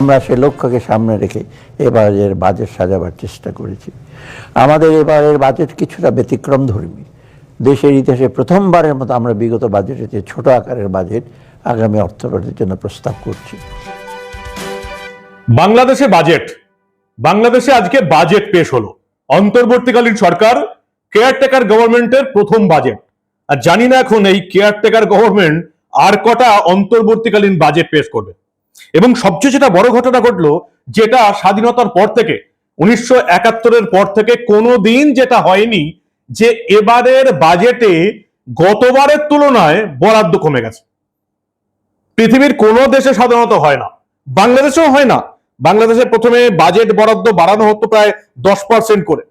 আমরা সে লক্ষ্যকে সামনে রেখে এবারের বাজেট সাজাবার চেষ্টা করেছি। আমাদের এবারের বাজেট কিছুটা ব্যতিক্রম ধর্মী। দেশের ইতিহাসে প্রথমবারের মতো আমরা বিগত বাজেটে যে ছোট আকারের বাজেট আগামী অর্থবর্ষের জন্য প্রস্তাব করছি। বাংলাদেশে বাজেট। বাংলাদেশে আজকে বাজেট পেশ হলো। অন্তর্বর্তীকালীন সরকার কেয়ারটেকার গভর্নমেন্টের প্রথম বাজেট। আর জানি না এখন এই কেয়ারটেকার গভর্নমেন্ট আর কটা অন্তর্বর্তীকালীন বাজেট পেশ করবে। এবং সবচেয়ে যেটা বড় ঘটনা ঘটলো, যেটা স্বাধীনতার পর থেকে, উনিশশো একাত্তরের পর থেকে কোনো দিন যেটা হয়নি, যে এবারের বাজেটে গতবারের তুলনায় বরাদ্দ কমে গেছে। পৃথিবীর কোনো দেশে সাধারণত হয় না, বাংলাদেশেও হয় না। বাংলাদেশে প্রথমে বাজেট বরাদ্দ বাড়ানো হতো প্রায় দশ পার্সেন্ট করে।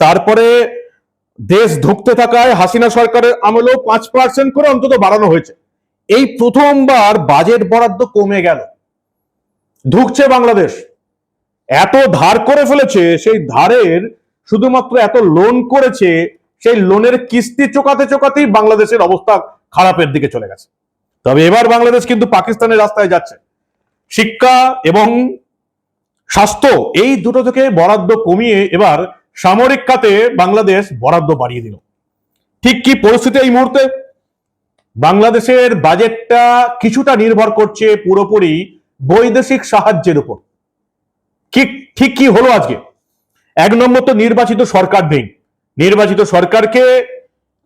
তারপরে দেশ ধুঁকতে থাকায় হাসিনা সরকারের আমলেও পাঁচ পার্সেন্ট করে অন্তত বাড়ানো হয়েছে। এই প্রথমবার বাজেট বরাদ্দ কমে গেল। ঢুকছে বাংলাদেশ। এত ধার করে ফেলেছে, সেই ধারের শুধুমাত্র এত লোন করেছে, সেই লোনের কিস্তি চোকাতে চোকাতেই বাংলাদেশের অবস্থা খারাপের দিকে চলে গেছে। তবে এবার বাংলাদেশ কিন্তু পাকিস্তানের রাস্তায় যাচ্ছে। শিক্ষা এবং স্বাস্থ্য, এই দুটো থেকে বরাদ্দ কমিয়ে এবার সামরিক খাতে বাংলাদেশ বরাদ্দ বাড়িয়ে দিল। ঠিক কি পরিস্থিতি এই মুহূর্তে? বাংলাদেশের বাজেটটা কিছুটা নির্ভর করছে পুরোপুরি বৈদেশিক সাহায্যের উপর। ঠিক ঠিক কি হলো আজকে? এক নম্বর তো নির্বাচিত সরকার নেই। নির্বাচিত সরকারকে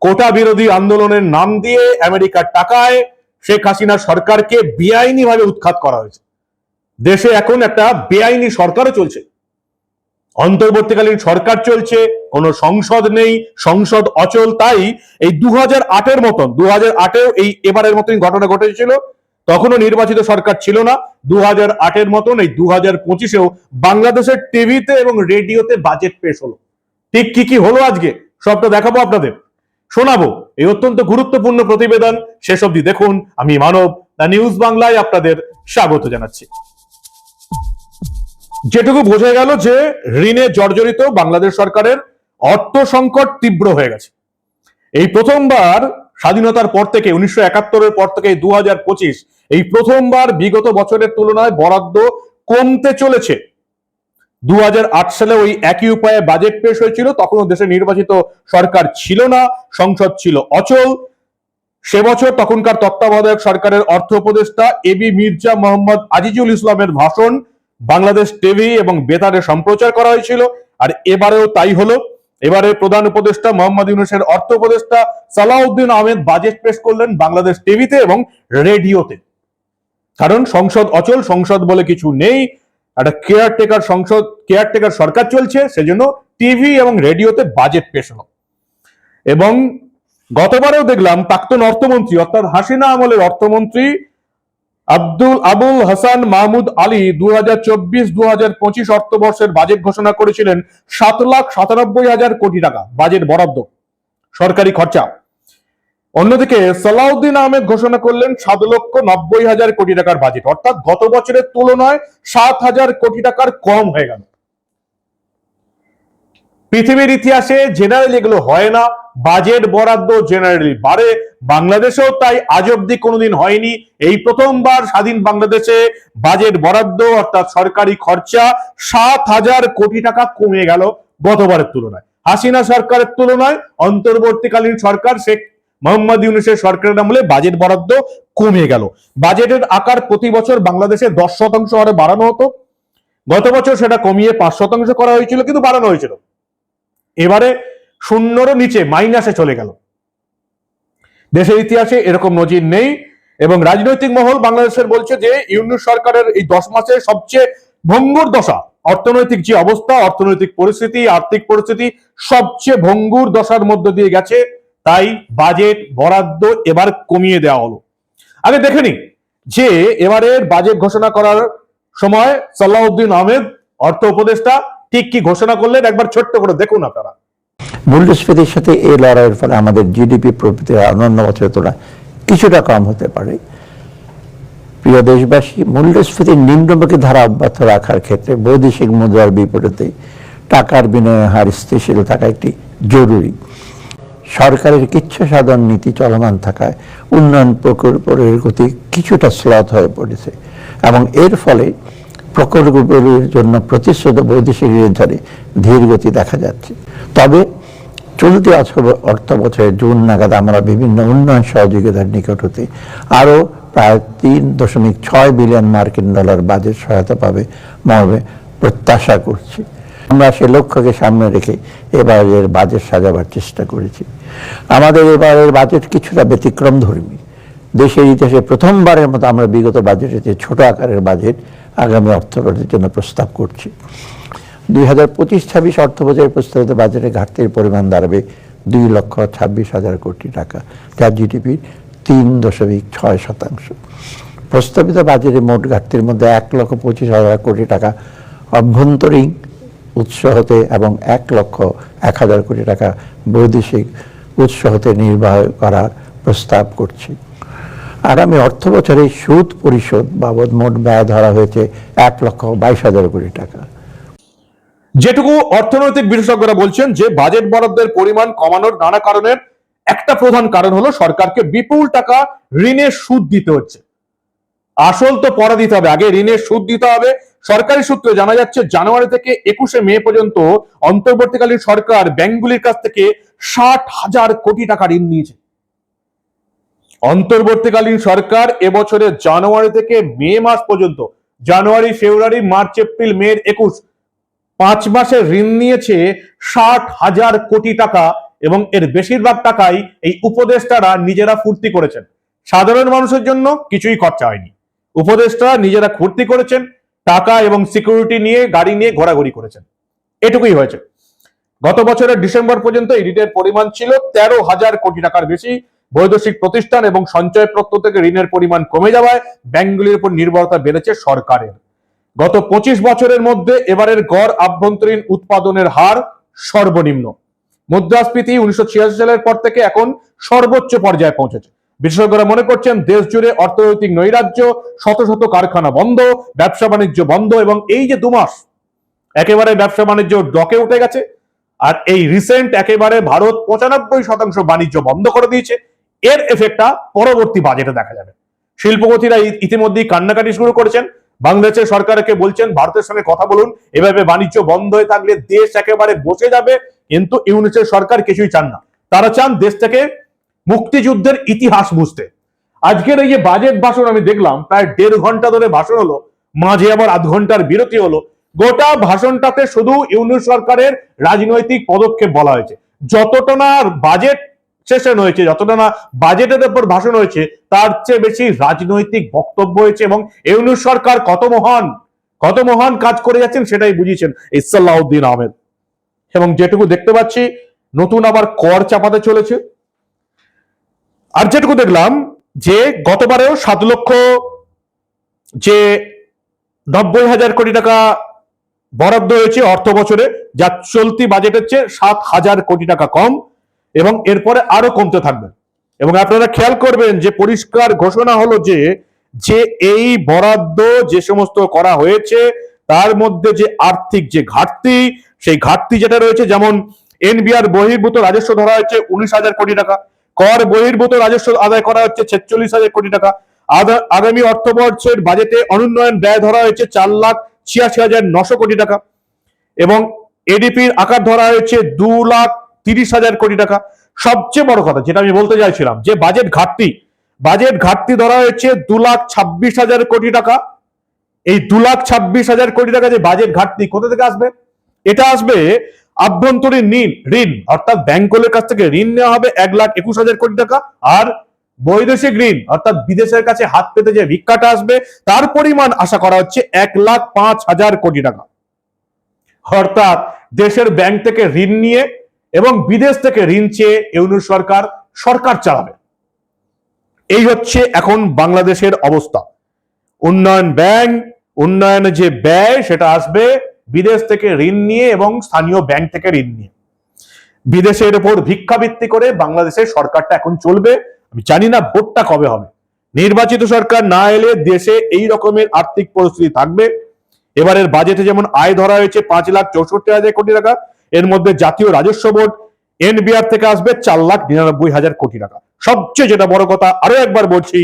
কোটা বিরোধী আন্দোলনের নাম দিয়ে আমেরিকার টাকায় শেখ হাসিনা সরকারকে বেআইনি ভাবে উৎখাত করা হয়েছে। দেশে এখন একটা বেআইনি সরকারও চলছে। অন্তর্বর্তীকালীন সরকার চলছে, কোনো সংসদ নেই, সংসদ অচল, তাই এই দু হাজার আটের মতন দু হাজার আটেও এই এবারের মতন ঘটনা ঘটেছিল, তখনও নির্বাচিত সরকার ছিল না দু হাজার আটের মতন এই দু হাজার পঁচিশেও বাংলাদেশের টিভিতে এবং রেডিওতে বাজেট পেশ হলো। ঠিক কি কি হলো আজকে? সবটা দেখাবো আপনাদের। শোনাবো এই অত্যন্ত গুরুত্বপূর্ণ প্রতিবেদন, শেষ অবধি দেখুন, আমি মানব, দ্য নিউজ বাংলায় আপনাদের স্বাগত জানাচ্ছি। যেটুকু বোঝা গেল যে ঋণে জর্জরিত বাংলাদেশ সরকারের অর্থ সংকট তীব্র হয়ে গেছে। এই প্রথমবার স্বাধীনতার পর থেকে, উনিশশো একাত্তরের পর থেকে দু হাজার পঁচিশ, এই প্রথমবার বিগত বছরের তুলনায় বরাদ্দ কমতে চলেছে। দু হাজার আট সালে ওই একই উপায়ে বাজেট পেশ হয়েছিল, তখনও দেশে নির্বাচিত সরকার ছিল না, সংসদ ছিল অচল। সে বছর তখনকার তত্ত্বাবধায়ক সরকারের অর্থ উপদেষ্টা এবি মির্জা মোহাম্মদ আজিজুল ইসলামের ভাষণ বাংলাদেশ টিভি এবং বেতারে সম্প্রচার করা হয়েছিল, আর এবারেও তাই হলো। এবারে প্রধান উপদেষ্টা মোহাম্মদ ইউনুসের অর্থ উপদেষ্টা সালাউদ্দিন আহমেদ বাজেট পেশ করলেন বাংলাদেশ টিভিতে এবং রেডিওতে। কারণ সংসদ অচল, সংসদ বলে কিছু নেই, একটা কেয়ারটেকার সংসদ, কেয়ারটেকার সরকার চলছে, সেজন্য টিভি এবং রেডিওতে বাজেট পেশ হলো। এবং গতবারেও দেখলাম প্রাক্তন অর্থমন্ত্রী অর্থাৎ হাসিনা আমলের অর্থমন্ত্রী আব্দুল আবুল হাসান মাহমুদ আলী দু হাজার চব্বিশ দু হাজার পঁচিশ অর্থবর্ষের বাজেট ঘোষণা করেছিলেন সাত লাখ সাতানব্বই হাজার কোটি টাকা, বাজেট বরাদ্দ। সরকারি খরচা। অন্যদিকে সালাউদ্দিন আহমেদ ঘোষণা করলেন সাত লক্ষ নব্বই হাজার কোটি টাকার বাজেট। অর্থাৎ গত বছরের তুলনায় সাত হাজার কোটি টাকার কম হয়ে গেল। পৃথিবীর ইতিহাসে জেনারেলি এগুলো হয় না। বাজেট বরাদ্দ জেনারেলি বাড়ে। বাংলাদেশেও তাই আজ অব্দি কোনোদিন হয়নি। এই প্রথমবার স্বাধীন বাংলাদেশে বাজেট বরাদ্দ, অর্থাৎ সরকারি খরচা সাত হাজার কোটি টাকা কমে গেল গতবারের তুলনায়। হাসিনা সরকারের তুলনায় অন্তর্বর্তীকালীন সরকার শেখ মোহাম্মদ ইউনুসের সরকারের আমলে বাজেট বরাদ্দ কমে গেল। বাজেটের আকার প্রতি বছর বাংলাদেশে দশ শতাংশ হারে বাড়ানো হতো। গত বছর সেটা কমিয়ে পাঁচ শতাংশ করা হয়েছিল, কিন্তু বাড়ানো হয়েছিল। এবারে শূন্যরও নিচে মাইনাসে চলে গেল। দেশের ইতিহাসে এরকম নজির নেই এবং রাজনৈতিক মহল বাংলাদেশের বলছে যে, ইউনুস সরকারের এই দশ মাসে সবচেয়ে ভঙ্গুর দশা, অর্থনৈতিক যে অবস্থা, অর্থনৈতিক পরিস্থিতি, আর্থিক পরিস্থিতি সবচেয়ে ভঙ্গুর দশার মধ্য দিয়ে গেছে। তাই বাজেট বরাদ্দ এবার কমিয়ে দেওয়া হলো। আগে দেখে নিই যে, এবারের বাজেট ঘোষণা করার সময় সাল্লাউদ্দিন আহমেদ, অর্থ উপদেষ্টা ঠিক কি ঘোষণা করলেন? একবার ছোট্ট করে দেখুন আপনারা। মূল্যস্ফীতির সাথে এই লড়াইয়ের ফলে আমাদের জিডিপি প্রবৃত্তি অন্যান্য বছরের তুলনায় কিছুটা কম হতে পারে। প্রিয় দেশবাসী মূল্যস্ফীতির নিম্নমুখী ধারা অব্যাহত রাখার ক্ষেত্রে বৈদেশিক মুদ্রার বিপরীতে টাকার বিনিময় হার স্থিতিশীল থাকা একটি জরুরি। সরকারের কিচ্ছা সাধন নীতি চলমান থাকায় উন্নয়ন প্রকল্পের গতি কিছুটা স্লথ হয়ে পড়েছে এবং এর ফলে প্রকল্পগুলির জন্য প্রতিশ্রুত বৈদেশিক ঋণধারে ধীর গতি দেখা যাচ্ছে। তবে চলতি অর্থ- বছরের জুন নাগাদ আমরা বিভিন্ন উন্নয়ন সহযোগিতার নিকট হতে আরও প্রায় তিন দশমিক ছয় বিলিয়ন মার্কিন ডলার বাজেট সহায়তা পাবে মর্মে প্রত্যাশা করছি। আমরা সে লক্ষ্যকে সামনে রেখে এবারের বাজেট সাজাবার চেষ্টা করেছি। আমাদের এবারের বাজেট কিছুটা ব্যতিক্রম ধর্মী। দেশের ইতিহাসে প্রথমবারের মতো আমরা বিগত বাজেটে যে ছোট আকারের বাজেট আগামী অর্থবছরের জন্য প্রস্তাব করছি। দুই হাজার পঁচিশ ছাব্বিশ অর্থ বছরের প্রস্তাবিত বাজেটে ঘাটতির পরিমাণ দাঁড়াবে দুই লক্ষ ছাব্বিশ হাজার কোটি টাকা। যা জিডিপির তিন দশমিক ছয় শতাংশ। প্রস্তাবিত বাজেটে মোট ঘাটতির মধ্যে এক লক্ষ পঁচিশ হাজার কোটি টাকা অভ্যন্তরীণ উৎস হতে এবং এক লক্ষ এক হাজার কোটি টাকা বৈদেশিক উৎস হতে নির্বাহ করার প্রস্তাব করছি। আগামী অর্থ বছরে সুদ পরিশোধ বাবদ মোট ব্যয় ধরা হয়েছে এক লক্ষ বাইশ হাজার কোটি টাকা। যেটুকু অর্থনৈতিক বিশেষজ্ঞরা বলছেন যে, বাজেট বরাদ্দের পরিমাণ কমানোর নানা কারণের একটা প্রধান কারণ হলো সরকারকে বিপুল টাকা ঋণের সুদ দিতে হচ্ছে। আসল তো পরে দিতে হবে, আগে ঋণের সুদ দিতে হবে। সরকারি সূত্রে জানা যাচ্ছে, জানুয়ারি থেকে একুশে মে পর্যন্ত অন্তর্বর্তীকালীন সরকার ব্যাংকগুলির কাছ থেকে ষাট হাজার কোটি টাকা ঋণ নিয়েছে। অন্তর্বর্তীকালীন সরকার এবছরের জানুয়ারি থেকে মে মাস পর্যন্ত, জানুয়ারি, ফেব্রুয়ারি, মার্চ, এপ্রিল, মে একুশ, পাঁচ মাসের ঋণ নিয়েছে ষাট হাজার কোটি টাকা এবং এর বেশিরভাগ টাকাই এই উপদেষ্টারা নিজেরা ফুর্তি করেছেন। সাধারণ মানুষের জন্য কিছুই খরচা হয়নি। উপদেষ্টারা নিজেরা ফুর্তি করেছেন, টাকা এবং সিকিউরিটি নিয়ে, গাড়ি নিয়ে ঘোরাঘুরি করেছেন। এটুকুই হয়েছে। গত বছরের ডিসেম্বর পর্যন্ত এই ঋণের পরিমাণ ছিল তেরো হাজার কোটি টাকার বেশি। বৈদেশিক প্রতিষ্ঠান এবং সঞ্চয়পত্র থেকে ঋণের পরিমাণ কমে যাওয়ায় ব্যাংকগুলির উপর নির্ভরতা বেড়েছে সরকারের। গত পঁচিশ বছরের মধ্যে এবারের গড় আভ্যন্তরীণ উৎপাদনের হার সর্বনিম্ন। মুদ্রাস্ফীতি উনিশশো ছিয়াশি সালের পর থেকে এখন সর্বোচ্চ পর্যায়ে পৌঁছেছে। বিশেষজ্ঞরা মনে করছেন, দেশ জুড়ে অর্থনৈতিক নৈরাজ্য, শত শত কারখানা বন্ধ, ব্যবসা বাণিজ্য বন্ধ এবং এই যে দুমাস, একেবারে ব্যবসা বাণিজ্য ডকে উঠে গেছে। আর এই রিসেন্ট একেবারে ভারত পঁচানব্বই শতাংশ বাণিজ্য বন্ধ করে দিয়েছে। এর এফেক্টটা পরবর্তী বাজেটে দেখা যাবে। শিল্পপতিরা ইতিমধ্যেই কান্নাকাটি শুরু করেছেন। বাংলাদেশের সরকারকে বলছেন, ভারতের সঙ্গে কথা বলুন। এভাবে বাণিজ্য বন্ধ হয়ে থাকলে দেশ একেবারে বসে যাবে। কিন্তু ইউনিসের সরকার কিছুই চান না। তারা চান দেশ থেকে মুক্তিযুদ্ধের ইতিহাস বুঝতে। আজকের এই যে বাজেট ভাষণ আমি দেখলাম, প্রায় দেড় ঘণ্টা ধরে ভাষণ হলো। মাঝে আবার আধ ঘণ্টার বিরতি হলো। গোটা ভাষণটাতে শুধু ইউনিট সরকারের রাজনৈতিক পদক্ষেপ বলা হয়েছে। যতটা না বাজেট সেশন হয়েছে, যতটা না বাজেটের উপর ভাষণ হয়েছে, তার চেয়ে বেশি রাজনৈতিক বক্তব্য হয়েছে এবং ইউনিট সরকার কত মহান কত মহান কাজ করে যাচ্ছেন সেটাই বুঝিয়েছেন ইসাল্লাউদ্দিন আহমেদ। এবং যেটুকু দেখতে পাচ্ছি, নতুন আবার কর চাপাতে চলেছে। আর যেটুকু দেখলাম, যে গতবারেও সাত লক্ষ যে নব্বই হাজার কোটি টাকা বরাদ্দ হয়েছে অর্থ বছরে যা চলতি বাজেটের চেয়ে সাত হাজার কোটি টাকা কম। এবং এরপরে আরও কমতে থাকবে। এবং আপনারা খেয়াল করবেন যে পরিষ্কার ঘোষণা হলো যে যে এই বরাদ্দ যে সমস্ত করা হয়েছে, তার মধ্যে যে আর্থিক যে ঘাটতি, সেই ঘাটতি যেটা রয়েছে, যেমন এনবিআর বহির্ভূত রাজস্ব ধরা হয়েছে উনিশ হাজার কোটি টাকা, কর বহির্ভূত রাজস্ব আদায় করা হচ্ছে ছেচল্লিশ হাজার কোটি টাকা আগামী অর্থবর্ষের বাজেটে অনুন্নয়ন ব্যয় ধরা হয়েছে চার লাখ ছিয়াশি হাজার নশো কোটি টাকা, এবং এডিপির আকার ধরা হয়েছে দু লাখ তিরিশ হাজার কোটি টাকা। সবচেয়ে বড় কথা, যেটা আমি বলতে চাইছিলাম, যে বাজেট ঘাটতি বাজেট ঘাটতি ধরা হয়েছে দু লাখ ছাব্বিশ হাজার কোটি টাকা। এই দু লাখ ছাব্বিশ হাজার কোটি টাকা যে বাজেট ঘাটতি কোথা থেকে আসবে? এটা আসবে আভ্যন্তরীণ ঋণ ঋণ, অর্থাৎ ব্যাংকগুলোর কাছ থেকে ঋণ নেওয়া হবে এক লাখ একুশ হাজার কোটি টাকা। আর বৈদেশিক ঋণ, অর্থাৎ বিদেশের কাছে হাত পেতে যে ভিক্ষাটা আসবে, তার পরিমাণ আশা করা হচ্ছে এক লাখ পাঁচ হাজার কোটি টাকা। অর্থাৎ দেশের ব্যাংক থেকে ঋণ নিয়ে এবং বিদেশ থেকে ঋণ চেয়ে ইউনিট সরকার সরকার চালাবে। এই হচ্ছে এখন বাংলাদেশের অবস্থা। উন্নয়ন ব্যাংক, উন্নয়নে যে ব্যয়, সেটা আসবে বিদেশ থেকে ঋণ নিয়ে এবং স্থানীয় ব্যাংক থেকে ঋণ নিয়ে। বিদেশের উপর ভিক্ষাবৃত্তি করে বাংলাদেশের সরকারটা এখন চলবে। আমি জানি না ভোটটা কবে হবে। নির্বাচিত সরকার না এলে দেশে এই রকমের আর্থিক পরিস্থিতি থাকবে। এবারের বাজেটে যেমন আয় ধরা হয়েছে পাঁচ লাখ চৌষট্টি হাজার কোটি টাকা এর মধ্যে জাতীয় রাজস্ব বোর্ড এনবিআর থেকে আসবে চার লাখ নিরানব্বই হাজার কোটি টাকা। সবচেয়ে যেটা বড় কথা, আরও একবার বলছি,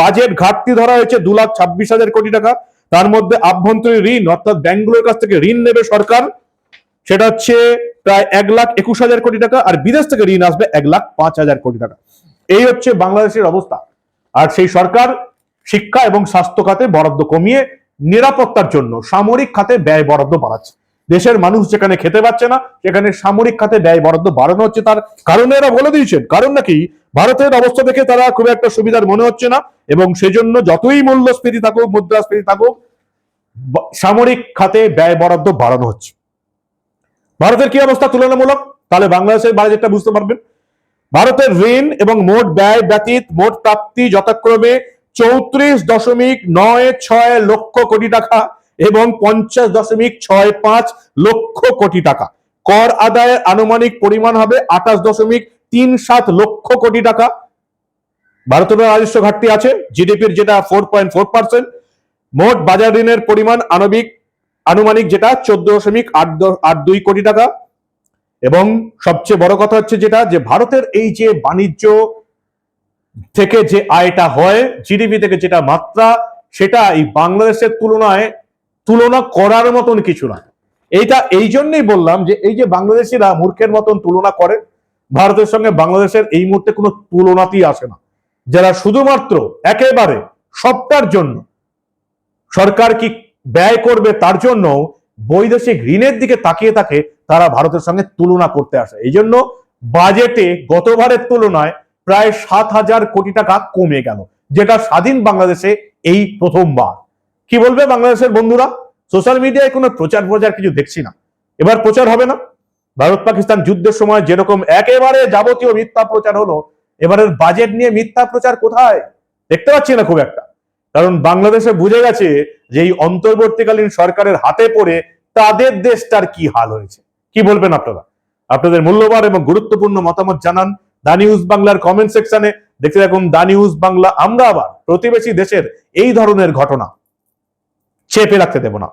বাজেট ঘাটতি ধরা হয়েছে দু লাখ ছাব্বিশ হাজার কোটি টাকা। তার মধ্যে আভ্যন্তরীণ ঋণ, অর্থাৎ ব্যাংকগুলোর কাছ থেকে ঋণ নেবে সরকার, সেটা হচ্ছে প্রায় এক লাখ একুশ হাজার কোটি টাকা আর বিদেশ থেকে ঋণ আসবে এক লাখ পাঁচ হাজার কোটি টাকা। এই হচ্ছে বাংলাদেশের অবস্থা। আর সেই সরকার শিক্ষা এবং স্বাস্থ্য খাতে বরাদ্দ কমিয়ে নিরাপত্তার জন্য সামরিক খাতে ব্যয় বরাদ্দ বাড়াচ্ছে। দেশের মানুষ যেখানে খেতে পাচ্ছে না, সেখানে সামরিক খাতে ব্যয় বরাদ্দ বাড়ানো হচ্ছে তার কারণে এরা বলে দিয়েছেন। কারণ নাকি ভারতের অবস্থা দেখে তারা খুব একটা সুবিধার মনে হচ্ছে না এবং সেজন্য যতই মূল্যস্ফীতি থাকুক, মুদ্রাস্ফীতি থাকুক সামরিক খাতে ব্যয় বরাদ্দ বাড়ানো হচ্ছে। ভারতের কি অবস্থা তুলনামূলক? তাহলে বাংলাদেশের বাজেটটা বুঝতে পারবেন। ভারতের ঋণ এবং মোট ব্যয় ব্যতীত মোট প্রাপ্তি যথাক্রমে চৌত্রিশ দশমিক নয় ছয় লক্ষ কোটি টাকা। এবং পঞ্চাশ দশমিক ছয় পাঁচ লক্ষ কোটি টাকা। কর আদায়ের আনুমানিক পরিমাণ হবে আঠাশ দশমিক তিন সাত লক্ষ কোটি টাকা। ভারতের রাজস্ব ঘাটতি আছে জিডিপির যেটা ফোর পয়েন্ট ফোর পার্সেন্ট মোট বাজার ঋণের পরিমাণ আণবিক, আনুমানিক যেটা চোদ্দ দশমিক আট আট দুই কোটি টাকা। এবং সবচেয়ে বড় কথা হচ্ছে যেটা, যে ভারতের এই যে বাণিজ্য থেকে যে আয়টা হয় জিডিপি থেকে যেটা মাত্রা, সেটা এই বাংলাদেশের তুলনায় তুলনা করার মতন কিছু না। এইটা এই জন্যই বললাম যে এই যে বাংলাদেশিরা মূর্খের মতন তুলনা করে, ভারতের সঙ্গে বাংলাদেশের এই মুহূর্তে কোনো তুলনাতেই আসে না। যারা শুধুমাত্র একেবারে সবটার জন্য সরকার কি ব্যয় করবে তার জন্য বৈদেশিক ঋণের দিকে তাকিয়ে থাকে, তারা ভারতের সঙ্গে তুলনা করতে আসে। এই জন্য বাজেটে গতবারের তুলনায় প্রায় সাত হাজার কোটি টাকা কমে গেল, যেটা স্বাধীন বাংলাদেশে এই প্রথমবার। কি বলবে বাংলাদেশের বন্ধুরা? সোশ্যাল মিডিয়ায় কোনো প্রচার প্রচার কিছু দেখছি না। এবার প্রচার হবে না। ভারত পাকিস্তান যুদ্ধের সময় যেরকম একেবারে যাবতীয় মিথ্যা প্রচার হলো, এবারের বাজেট নিয়ে মিথ্যা প্রচার কোথায়? দেখতে পাচ্ছি না খুব একটা। কারণ বাংলাদেশে বুঝে গেছে যে এই অন্তর্বর্তীকালীন সরকারের হাতে পড়ে তাদের দেশটার কি হাল হয়েছে। কি বলবেন আপনারা? আপনাদের মূল্যবান এবং গুরুত্বপূর্ণ মতামত জানান দা নিউজ বাংলার কমেন্ট সেকশনে দেখতে থাকুন দা নিউজ বাংলা, আমরা আবার প্রতিবেশী দেশের এই ধরনের ঘটনা। চেপে রাখতে দেব না।